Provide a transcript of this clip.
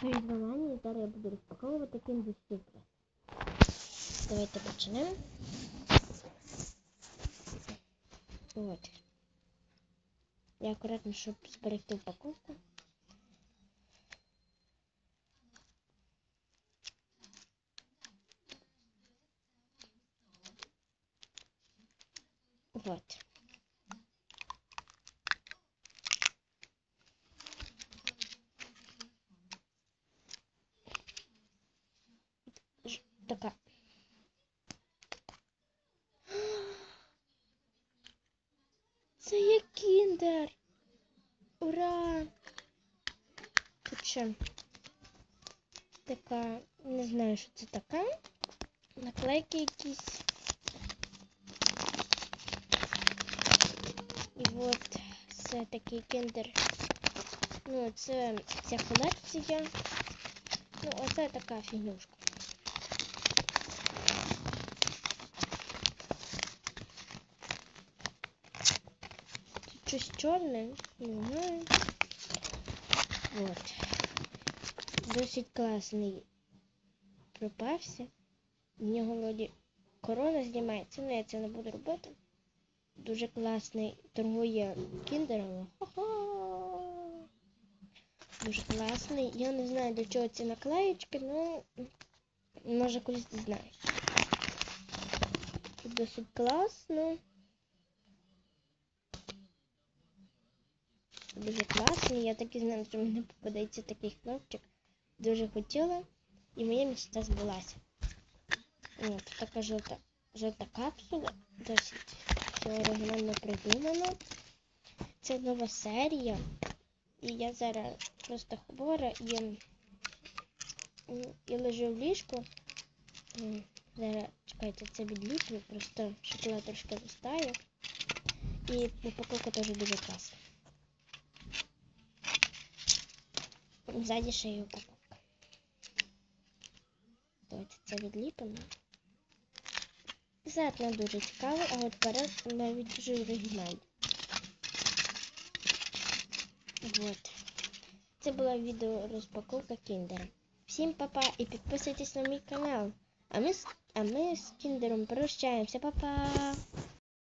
Привіт, Ваня, і зараз я буду розпаковувати Kinder Surprise. Давайте почнемо. От. Я акуратно, щоб зберегти упаковку. Вот. Така. Це є кіндер. Ура! Тут ще така, не знаю, що це таке. Наклейки якісь. І от це такий кіндер. Ну, це ця колекція. Ну, оце така фігнюшка. Щось чорне, не знаю. От. Досить класний пропався. В нього вроді корона знімається, але я це не буду робити. Дуже класний торгує кіндером. Ха-ха! Дуже класний. Я не знаю для чого ці наклеєчки, ну може колись. Тут досить класно. Дуже класний. Я так і знаю, що мені попадається такий хлопчик. Дуже хотіла. І моя мечта збулася. От, така жовта, жовта капсула. Досить все оригінально придумано. Це нова серія. І я зараз просто хвора і, і лежу в ліжку. Зараз, чекайте, це відліплю, просто шоколад трошки листаю. І упаковка теж дуже класна. Ззаді ще є упаковка. Давайте це відліпимо. Зад не дуже цікавий, а от перед навіть дуже оригінальний. Вот. Це була відео розпаковка Кіндера. Всім па-па і підписуйтесь на мій канал. А ми а ми з Кіндером прощаємося. Па-па!